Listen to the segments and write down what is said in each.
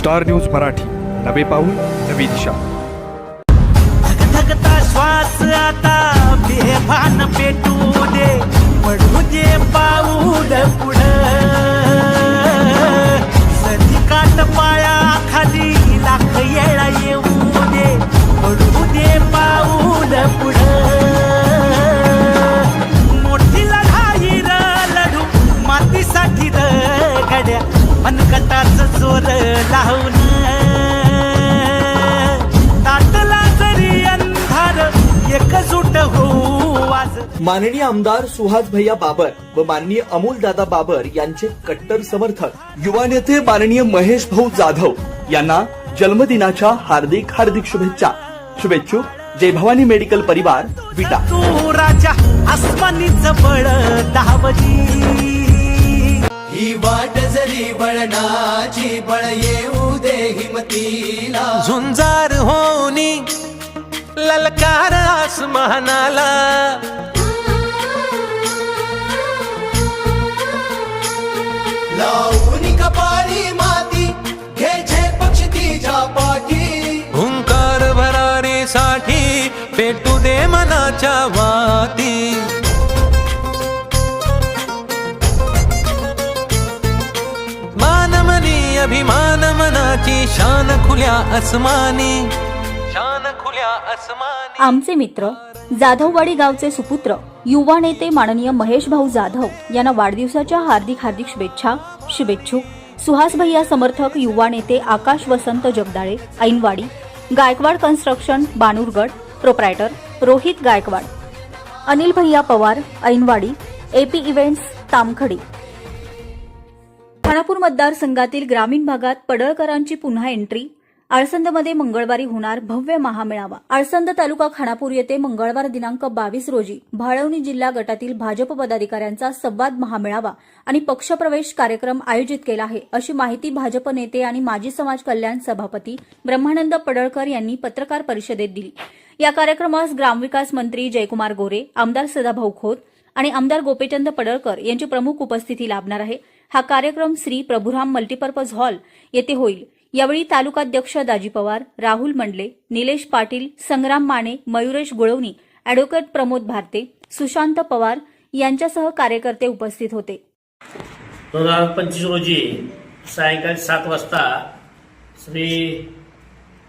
Star news Marathi. नवे पाऊल नवी दिशा. धगधगता श्वास आता बेभान पेटू दे. पडू दे पाऊल पुढं. लावून ताटला जरी अंधार एकजूट होऊ आज माननीय आमदार सुहास भैया बाबर व माननीय अमोल दादा बाबर यांचे कट्टर समर्थक युवा नेते माननीय महेश भाऊ जाधव यांना जन्मदिनाच्या हार्दिक हार्दिक शुभेच्छा. शुभेच्छुक जय भवानी मेडिकल परिवार विटा. तू राजा बळ दावली ही वाट जरी बळणाची बळ येऊ हिमतीला झुंजार होनी ललकार आसमानाला. लावून अभिमान मनाची शान खुल्या अस्मानी शान खुल्या अस्मानी आमचे मित्र जाधववाडी गावचे सुपुत्र युवा नेते माननीय महेश भाऊ जाधव यांना वाढदिवसाच्या हार्दिक हार्दिक शुभेच्छा शुभेच्छुक सुहास भैया समर्थक युवा नेते Akash Vasant Jagdale Ainwadi. Gaikwad construction Banurgad proprietor Rohit Gaikwad. Anil भैया Pawar Ainwadi. AP events Tamkhadi. Khanapur मतदारसंघातील ग्रामीण भागात पडळकरांची पुन्हा एंट्री. आळसंदमध्ये मंगळवारी होणार भव्य महामेळावा. आळसंद तालुका खानापूर येथे मंगळवार दिनांक बावीस रोजी भाळवणी जिल्हा गटातील भाजप पदाधिकाऱ्यांचा संवाद महामेळावा आणि पक्षप्रवेश कार्यक्रम आयोजित केला आहे. अशी माहिती भाजप नेते आणि माजी समाज कल्याण सभापती ब्रह्मानंद पडळकर यांनी पत्रकार परिषदेत दिली. या कार्यक्रमास ग्रामविकास मंत्री जयकुमार गोरे आमदार सदाभाऊ खोत आणि आमदार गोपीचंद पडळकर यांची प्रमुख उपस्थिती लाभणार आहे. हा कार्यक्रम श्री प्रभुराम मल्टीपर्पज हॉल येथे होईल. यावेळी तालुकाध्यक्ष दाजी पवार राहुल मंडले निलेश पाटील संग्राम माने मयुरेश गुळवणी अॅडव्होकेट प्रमोद भारते सुशांत पवार यांच्यासह कार्यकर्ते उपस्थित होते. दोन हजार पंचवीस रोजी सायंकाळी सात वाजता श्री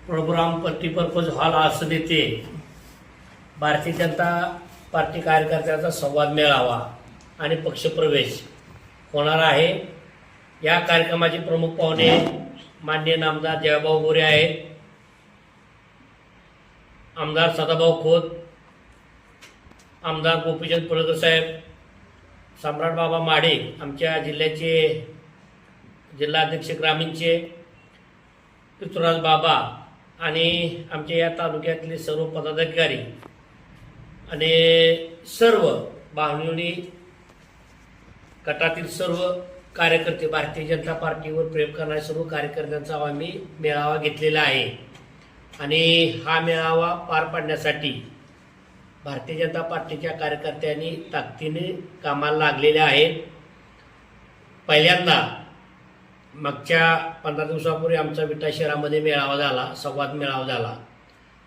प्रभुराम मल्टीपर्पज हॉल आसन येथे भारतीय जनता पार्टी कार्यकर्त्यांचा संवाद मेळावा आणि पक्षप्रवेश होणार आहे. या कार्यक्रमाचे प्रमुख पाहुणे मान्य नामदार जयभाऊ गोरे आहेत. आमदार सदाभाऊ खोत आमदार गोपीचंद पुळकर साहेब सम्राट बाबा माडे आमच्या जिल्ह्याचे जिल्हाध्यक्ष ग्रामीणचे पृथ्वीराज बाबा आणि आमच्या या तालुक्यातले सर्व पदाधिकारी आणि सर्व बावणी गटातील सर्व कार्यकर्ते भारतीय जनता पार्टीवर प्रेम करणाऱ्या सर्व कार्यकर्त्यांचा आम्ही मेळावा घेतलेला आहे. आणि हा मेळावा पार पाडण्यासाठी भारतीय जनता पार्टीच्या कार्यकर्त्यांनी ताकदीने कामाला लागलेल्या आहेत. पहिल्यांदा मागच्या पंधरा दिवसापूर्वी आमचा विटा शहरामध्ये मेळावा झाला संवाद मेळावा झाला.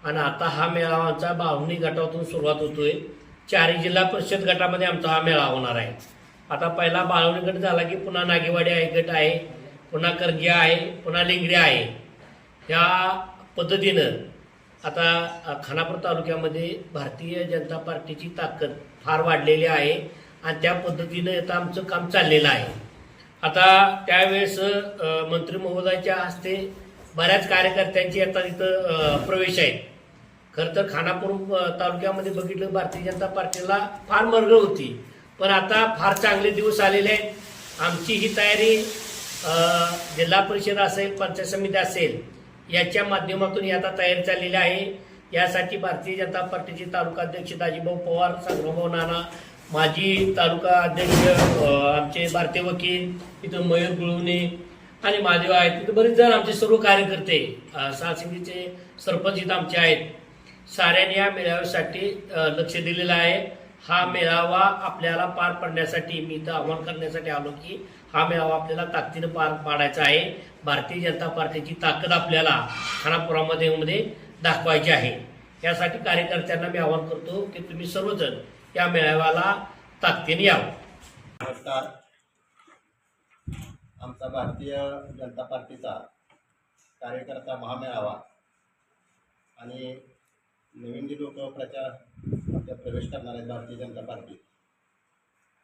आणि आता हा मेळावा आमचा बाहुणी गटातून सुरुवात होतोय. चारही जिल्हा परिषद गटामध्ये आमचा हा मेळावा होणार आहे. आता पहिला बाळवणी गट झाला की पुन्हा नागेवाडी आहे गट आहे पुन्हा करगिया आहे पुन्हा लिंगरे आहे. या पद्धतीनं आता खानापूर तालुक्यामध्ये भारतीय जनता पार्टीची ताकद फार वाढलेली आहे आणि त्या पद्धतीनं आता आमचं काम चाललेलं आहे. आता त्यावेळेस मंत्री महोदयाच्या हस्ते बऱ्याच कार्यकर्त्यांची आता तिथं प्रवेश आहेत. खरं तर खानापूर तालुक्यामध्ये बघितलं भारतीय जनता पार्टीला फार मरगळ होती. पण आता फार चांगले दिवस आलेले आहेत. आमची ही तयारी जिल्हा परिषद असेल पंचायत समिती असेल याच्या माध्यमातून आता तयारी चाललेली आहे. यासाठी भारतीय जनता पार्टीचे तालुका अध्यक्ष दाजीभाऊ पवार संग्रामभाऊ नाना माजी तालुका अध्यक्ष आमचे भारतीय वकील इथं मयूर गुळवणे आणि महादेव आहेत. तिथं बरेच जण आमचे सर्व कार्यकर्ते अ, सासिंगीचे सरपंच इथं आमचे आहेत. साऱ्यांनी या मेळाव्यासाठी लक्ष दिलेलं आहे. हा मेळावा आपल्याला पार पाडण्यासाठी मी इथं आव्हान करण्यासाठी आलो की हा मेळावा आपल्याला ताकदीनं पार पाडायचा आहे. भारतीय जनता पार्टीची ताकद आपल्याला खानापुरामध्ये मध्ये दाखवायची आहे. यासाठी कार्यकर्त्यांना मी आवाहन करतो की तुम्ही सर्वजण या मेळाव्याला ताकदीने यावं. नमस्कार. आमचा भारतीय जनता पार्टीचा कार्यकर्ता महामेळावा आणि नवीन जी लोक प्रचारमध्ये प्रवेश करणार आहेत भारतीय जनता पार्टी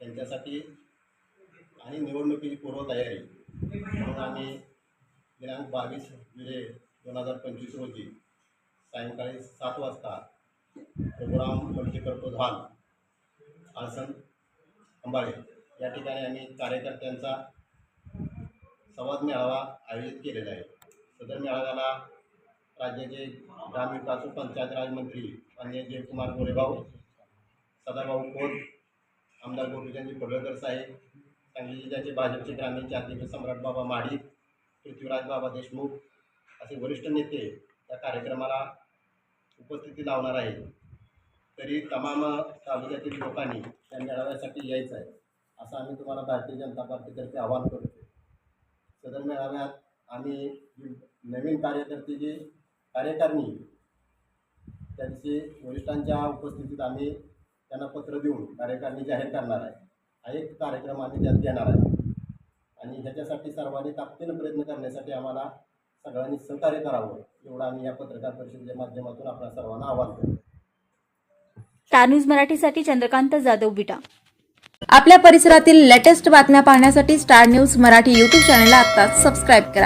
त्यांच्यासाठी आणि निवडणुकीची पूर्वतयारी. म्हणून आम्ही दिनांक बावीस जुलै दोन हजार पंचवीस रोजी सायंकाळी सात वाजता प्रोग्राम मल्टीपर्पज हॉल आसन अंबाळे या ठिकाणी आम्ही कार्यकर्त्यांचा संवाद मेळावा आयोजित केलेला आहे. सदर मेळाव्याला राज्याचे ग्रामविकासपासून पंचायत राज मंत्री माननीय जयकुमार गोरेभाऊ सदाभाऊ खोत आमदार गोपीचंद पडळकर साहेब सांगली जिल्ह्याचे भाजपचे ग्रामीणचे अध्यक्ष सम्राट बाबा माडी पृथ्वीराज बाबा देशमुख असे वरिष्ठ नेते या कार्यक्रमाला उपस्थिती लावणार आहेत. तरी तमाम तालुक्यातील लोकांनी त्या मेळाव्यासाठी यायचं आहे असं आम्ही तुम्हाला भारतीय जनता पार्टीतर्फे आवाहन करतो सदर मेळाव्यात आम्ही नवीन कार्यकर्ते जे कार्यकारिणी त्यांची वरिष्ठांच्या उपस्थितीत आम्ही त्यांना पत्र देऊन कार्यकारिणी जाहीर करणार आहे. हा एक कार्यक्रम आम्ही त्यात घेणार आहे. आणि ह्याच्यासाठी सर्वांनी ताकदीनं प्रयत्न करण्यासाठी आम्हाला सगळ्यांनी सहकार्य करावं एवढं आम्ही या पत्रकार परिषदेच्या माध्यमातून आपल्या सर्वांना आवाहन करतो. स्टार न्यूज मराठीसाठी चंद्रकांत जाधव विटा आपल्या परिसरातील लेटेस्ट बातम्या पाहण्यासाठी स्टार न्यूज मराठी यूट्यूब चॅनलला आत्ताच सबस्क्राईब करा.